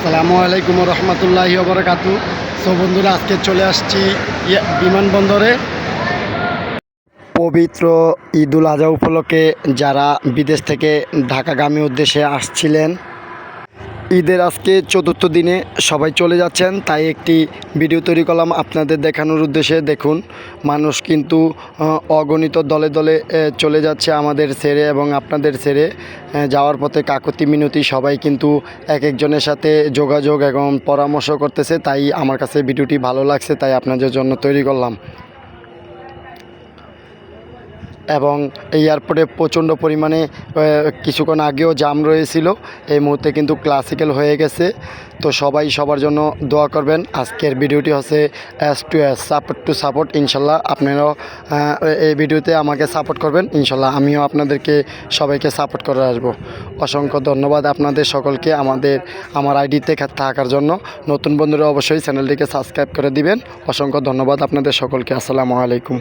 আসসালামু আলাইকুম রহমতুল্লাহি ওবরাকাতু সো বন্ধুরা, আজকে চলে আসছি ইয়ে- বিমানবন্দরে। পবিত্র ঈদুল আজহা উপলক্ষে যারা বিদেশ থেকে ঢাকাগামী উদ্দেশ্যে আসছিলেন ঈদের আজকে চতুর্থ দিনে সবাই চলে যাচ্ছেন, তাই একটি ভিডিও তৈরি করলাম আপনাদের দেখানোর উদ্দেশ্যে। দেখুন, মানুষ কিন্তু অগণিত দলে দলে চলে যাচ্ছে আমাদের ছেড়ে এবং আপনাদের ছেড়ে। যাওয়ার পথে কাকতি মিনতি, সবাই কিন্তু এক একজনের সাথে যোগাযোগ এবং পরামর্শ করতেছে, তাই আমার কাছে ভিডিওটি ভালো লাগছে, তাই আপনাদের জন্য তৈরি করলাম। এবং এই এয়ারপোর্টে প্রচণ্ড পরিমাণে কিছুক্ষণ আগেও জাম রয়েছিল। এই মুহূর্তে কিন্তু ক্লাসিক্যাল হয়ে গেছে। তো সবাই সবার জন্য দোয়া করবেন। আজকের ভিডিওটি হচ্ছে as to as support to support ইনশাল্লাহ আপনারাও এই ভিডিওতে আমাকে সাপোর্ট করবেন। ইনশাল্লাহ আমিও আপনাদেরকে সবাইকে সাপোর্ট করে আসব। অসংখ্য ধন্যবাদ আপনাদের সকলকে আমাদের, আমার আইডিতে থাকার জন্য। নতুন বন্ধুরা অবশ্যই চ্যানেলটিকে সাবস্ক্রাইব করে দিবেন। অসংখ্য ধন্যবাদ আপনাদের সকলকে। আসসালামু আলাইকুম।